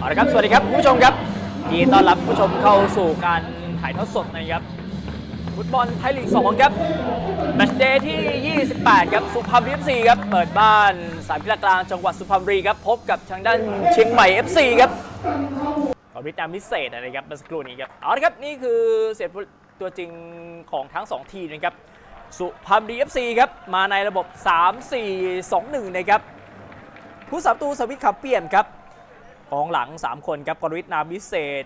เอาละครับ สวัสดีครับคุณผู้ชมครับยินดีต้อนรับคุณผู้ชมเข้าสู่การถ่ายทอดสดนะครับฟุตบอลไทยลีก 2 ครับแมตช์เดย์ที่ 28 ครับ สุพรรณบุรีครับ เปิดบ้านสามกีฬากลางจังหวัดสุพรรณบุรีครับ พบกับทางด้านเชียงใหม่ FC ครับขอพิจารณาพิเศษนะครับเมื่อสักครู่นี้ครับ เอาละครับ นี่คือเสียตัวจริงของทั้ง 2 ทีมนะครับ สุพรรณบุรี FC ครับ มาในระบบ 3-4-2-1 นะครับผู้สับตูสวิตขับเปี่ยมครับ กองหลัง 3 คนครับกรวิทนามวิเศษ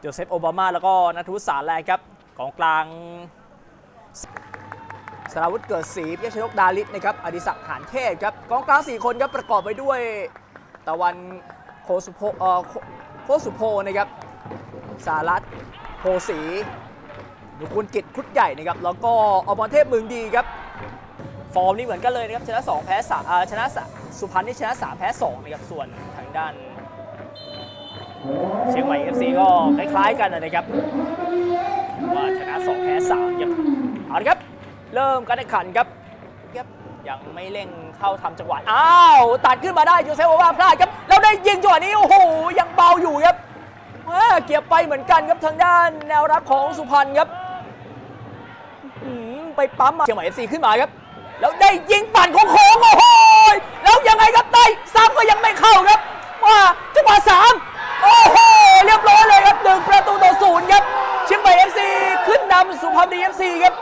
โจเซฟโอบามาแล้วก็นัทวุฒิสารแลครับกองกลางสราวุธเกิดศรีพิยชนกดาลิศนะครับอดิศักดิ์หานเทพครับกองกลาง 4 คนครับประกอบไปด้วยตะวันโคสุโพเออโคสุโพนะครับสารัตโพสีนุกุลกิจคุดใหญ่นะครับแล้วก็อมรเทพมืองดีครับฟอร์มนี่เหมือนกันเลยนะครับชนะ2แพ้3ชนะสุพรรณนี่ชนะ3แพ้2นะครับส่วนทางด้าน เชียงใหม่ FC ก็คล้ายๆกันนะครับว่าชนะ2แพ้3ครับเอาละครับ เริ่มการแข่งขันครับยังไม่เร่งเข้าทำจังหวะ อ้าว ตัดขึ้นมาได้ยูเซฟโอวาพลาดครับ แล้วได้ยิงจังหวะนี้ โอ้โห ยังเบาอยู่ครับเกียบไปเหมือนกันครับทางด้านแนวรับของสุพรรณครับไปปั๊มมาเชียงใหม่ FC ขึ้นมาครับ แล้วได้ยิงปั่นของโค้งโอ้โหแล้วยังไงครับได้ซ้ำก็ยังไม่เข้าครับ ว่าจังหวะสาม โอ้โห เรียบร้อยเลยครับหนึ่งประตูต่อศูนย์ครับ เชียงใหม่ FC ขึ้นนำสุพรรณบุรี FC ครับ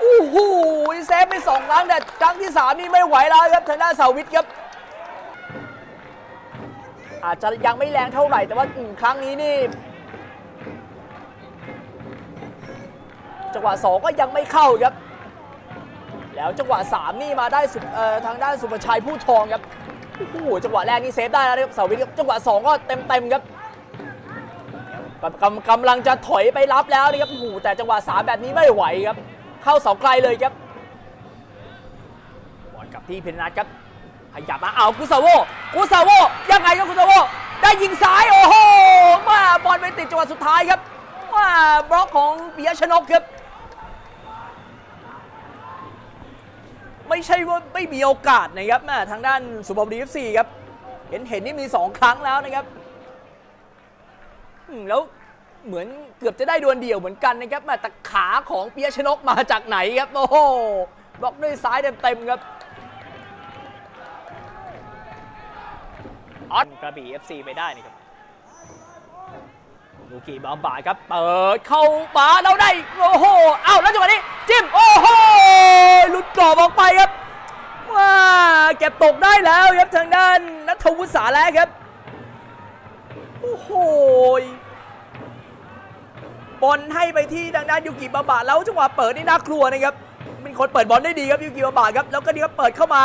โอ้โหเซฟไปสองครั้งแต่ครั้งที่สามนี่ไม่ไหวแล้วครับทางด้านเสาวิทย์ครับ อาจจะยังไม่แรงเท่าไหร่แต่ว่าอืมครั้งนี้นี่จังหวะสองก็ยังไม่เข้าครับ แล้วจังหวะ3นี่มาได้ทางด้านสุภชัยผู้ทองครับ โอ้โหจังหวะแรกนี่เซฟได้แล้วนะครับเสาวิทย์ครับจังหวะ2ก็เต็มเต็มครับกำกำกำลังจะถอยไปรับแล้วนะครับโอ้โหแต่จังหวะ3แบบนี้ไม่ไหวครับ เข้าเสาไกลเลยครับบอลกับที่เพนนัทครับขยับมาเอากุซาโวกุซาโวยังไงครับกุซาโวได้ยิงซ้ายโอ้โหมาบอลไปติดจังหวะสุดท้ายครับว่าบล็อกของปิยชนกครับ ไม่ใช่ว่าไม่มีโอกาสนะครับแม่ทางด้านสุพรรณบุรีเอฟซีครับ เห็นเห็นนี่มี 2 ครั้งแล้วนะครับแล้วเหมือนเกือบจะได้ดวลเดี่ยวเหมือนกันนะครับแม่แต่ขาของเปียชนกมาจากไหนครับโอ้โหบล็อกด้วยซ้ายเต็มๆครับออสกระบี่ FC ไปได้นี่ครับลูกีบาบาครับ เปิดเข้ามาแล้วได้ โอ้โห เอ้าแล้วจังหวะนี้ จิ้มโอ้โหหลุดกรอบออกไปครับว้าเก็บตกได้แล้วครับทางด้านนัทวุฒิสาแล้วครับโอ้โหบอลให้ไปที่ทางด้านยูกิบาบะแล้วจังหวะเปิดนี่น่ากลัวนะครับเป็นคนเปิดบอลได้ดีครับยูกิบาบะครับแล้วก็นี่ครับเปิดเข้ามา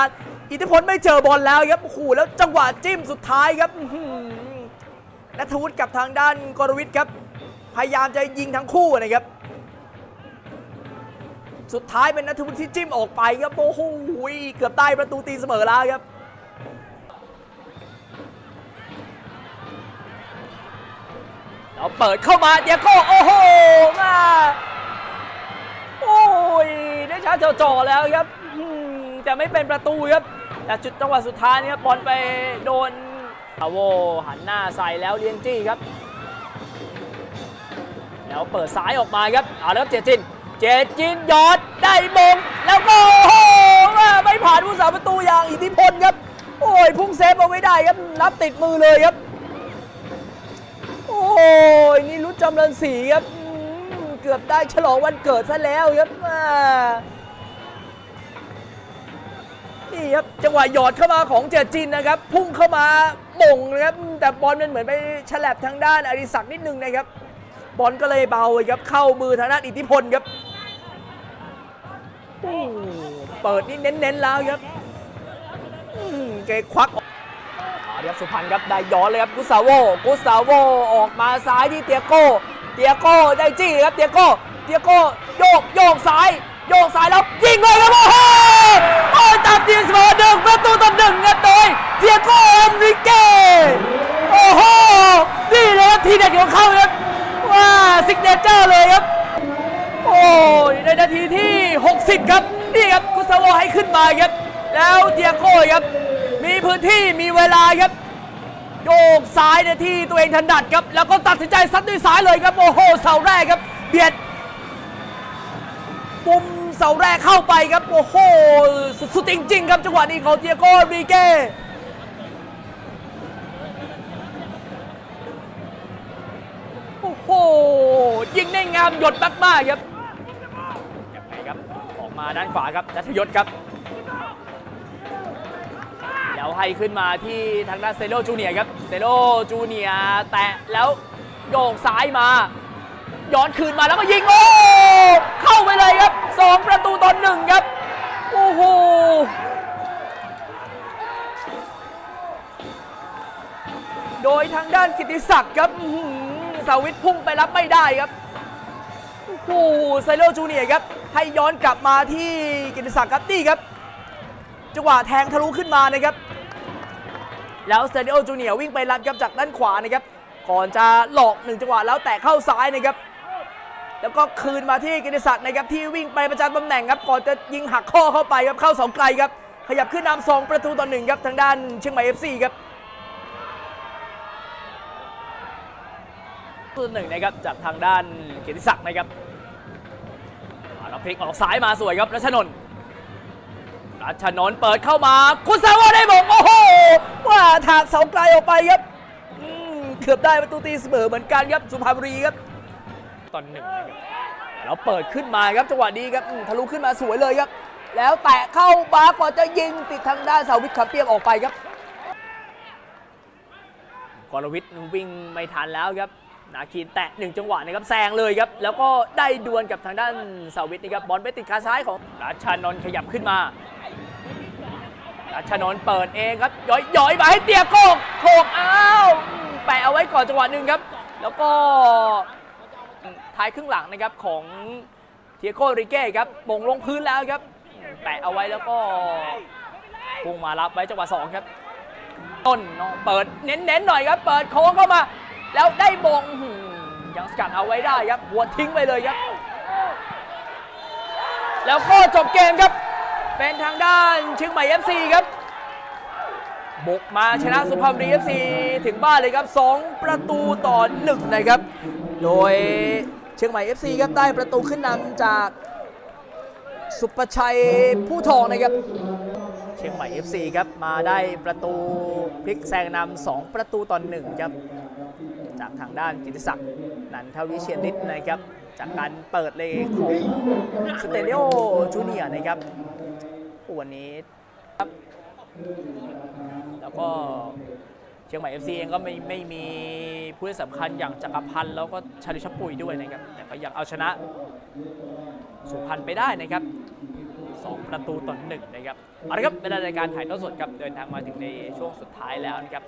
อิทธิพลไม่เจอบอลแล้วครับโอ้โหแล้วจังหวะจิ้มสุดท้ายครับนัทวุฒิกับทางด้านกรวิทย์ครับพยายามจะยิงทั้งคู่นะครับ สุดท้ายเป็นนัทวุฒิที่จิ้มออกไปครับโอ้โหเกือบได้ประตูตีเสมอแล้วครับเราเปิดเข้ามาเดียโก้โอ้โหมาโอ้ยได้ชาร์จจ่อแล้วครับแต่ไม่เป็นประตูครับแต่จุดจังหวะสุดท้ายเนี่ยบอลไปโดนอาโวหันหน้าใส่แล้วเลียงจี้ครับ แล้วเปิดซ้ายออกมาครับเอาแล้วเจจิน เจจินยอดได้มงแล้วก็โอ้โหว่าไม่ผ่านผู้สาประตูอย่างอิทธิพลครับ โอ้ยพุ่งเซฟเอาไว้ได้ครับนับติดมือเลยครับ โอ้ยนี่รุดจำเริญศรีครับเกือบได้ฉลองวันเกิดซะแล้วครับนี่ครับจังหวะหยอดเข้ามาของเจจินนะครับ พุ่งเข้ามาหม่งนะครับ แต่บอลมันเหมือนไปฉลับทางด้านอริศักนิดนึงนะครับ บอลก็เลยเบาครับเข้ามือทางด้านอิทธิพลครับ เปิดนี่เน้นๆแล้วครับเกควักออกเรียบสุพรรณครับได้ย้อนเลยครับกุสาโวกุสาโวออกมาซ้ายที่เตียโก้เตียโก้ได้จี้ครับเตียโก้เตียโก้โยกโยกซ้าย โยกซ้ายแล้วยิงเลยครับโอ้โหโอ้ตามทีมเสมอหนึ่งประตูต่อหนึ่งครับโดยเตียโก้เอนริเก้โอ้โหนี่เลยครับทีเด็ดของเขาครับว่าซิกเนเจอร์เลยครับโอ้ยในนาทีที่ 60 ครับ นี่ครับกุสโวให้ขึ้นมาครับ แล้วเดียโก้ครับ มีพื้นที่มีเวลาครับโยกซ้ายเนี่ยที่ตัวเองถนัดครับ แล้วก็ตัดสินใจซัดด้วยซ้ายเลยครับโอ้โหเสาแรกครับเบียดปุ่มเสาแรกเข้าไปครับโอ้โหสุดจริง ๆ ครับจังหวะนี้ของเตียโก้รีเก้โอ้โหยิงได้งามหยดมากๆครับ มาด้านขวาครับนัทยศครับแล้วให้ขึ้นมาที่ทางด้านเซโลจูเนียครับเซโลจูเนียแตะแล้วโยกซ้ายมา ย้อนคืนมาแล้วก็ยิงโอ้เข้าไปเลยครับสองประตูต่อหนึ่งครับโอ้โหโดยทางด้านกิติศักดิ์ครับสาวิทพุ่งไปรับไม่ได้ครับโอ้โหไซโลจูเนียครับ ให้ย้อนกลับมาที่กิติศักดิ์ครับนี่ครับ จังหวะแทงทะลุขึ้นมานะครับ แล้วสเตเดียจูเนียวิ่งไปรัดครับจากด้านขวานะครับ ก่อนจะหลอกหนึ่งจังหวะแล้วแตะเข้าซ้ายนะครับ แล้วก็คืนมาที่กิติศักดิ์นะครับที่วิ่งไปประจำตำแหน่งครับก่อนจะยิงหักข้อเข้าไปครับเข้าเสองไกลครับ ขยับขึ้นนำสองประตูต่อหนึ่งครับทางด้านเชียงใหม่เอฟซีครับตัวหนึ่งนะครับจากทางด้านเกียรติศักดิ์นะครับ พลิกออกซ้ายมาสวยครับรัชนนท์รัชนนท์เปิดเข้ามา คุณซาวาได้บอกโอ้โหว่าถากเสาไกลออกไปครับเกือบได้ประตูตีเสมอเหมือนกันครับสุพรรณบุรีครับตอนหนึ่งนะครับแล้วเปิดขึ้นมาครับจังหวะนี้ครับทะลุขึ้นมาสวยเลยครับ แล้วแตะเข้าบาร์ก่อนจะยิงติดทางด้านเสาวิทย์ขับเปียมออกไปครับกรวิทย์วิ่งไม่ทันแล้วครับ นาคีนแตะหนึ่งจังหวะนะครับแซงเลยครับ แล้วก็ได้ดวลกับทางด้านเสาวิทนะครับบอลไปติดขาซ้ายของราชานนท์ขยับขึ้นมาราชานนท์เปิดเองครับย้อยย้อยมาให้เตียโกกโขกอ้าวแปะเอาไว้ก่อนจังหวะหนึ่งครับ แล้วก็ท้ายครึ่งหลังนะครับของเทียโกริเก้ครับมงลงพื้นแล้วครับแปะเอาไว้แล้วก็พุ่งมารับไว้จังหวะสองครับ ต้นเปิดเน้นๆหน่อยครับ เปิดโค้งเข้ามา แล้วได้บงหือยังสกัดเอาไว้ได้ครับ หัวทิ้งไปเลยครับ แล้วก็จบเกมครับ เป็นทางด้านเชียงใหม่ FC ครับ บุกมาชนะสุพรรณบุรี FC ถึงบ้านเลยครับ 2 ประตูต่อ1นะครับ โดยเชียงใหม่ FC ครับได้ประตูขึ้นนำจากสุประชัยผู้ทองนะครับ เชียงใหม่ FC ครับมาได้ประตูพลิกแซงนำ2ประตูต่อหนึ่งครับ จากทางด้านกิติศักดิ์นันทวิเชียรนิดนะครับ จากการเปิดเลยของสเตเดียจูเนียนะครับวันนี้ครับ แล้วก็เชียงใหม่ FC เองก็ไม่ไม่มีผู้เล่นสำคัญอย่างจักรพันธ์แล้วก็ชาลิชปุยด้วยนะครับ แต่ก็ยังเอาชนะสุพรรณไปได้นะครับ2 ประตูต่อหนึ่งนะครับเอาละครับเป็นรายการถ่ายทอดสดครับ เดินทางมาถึงในช่วงสุดท้ายแล้วนะครับ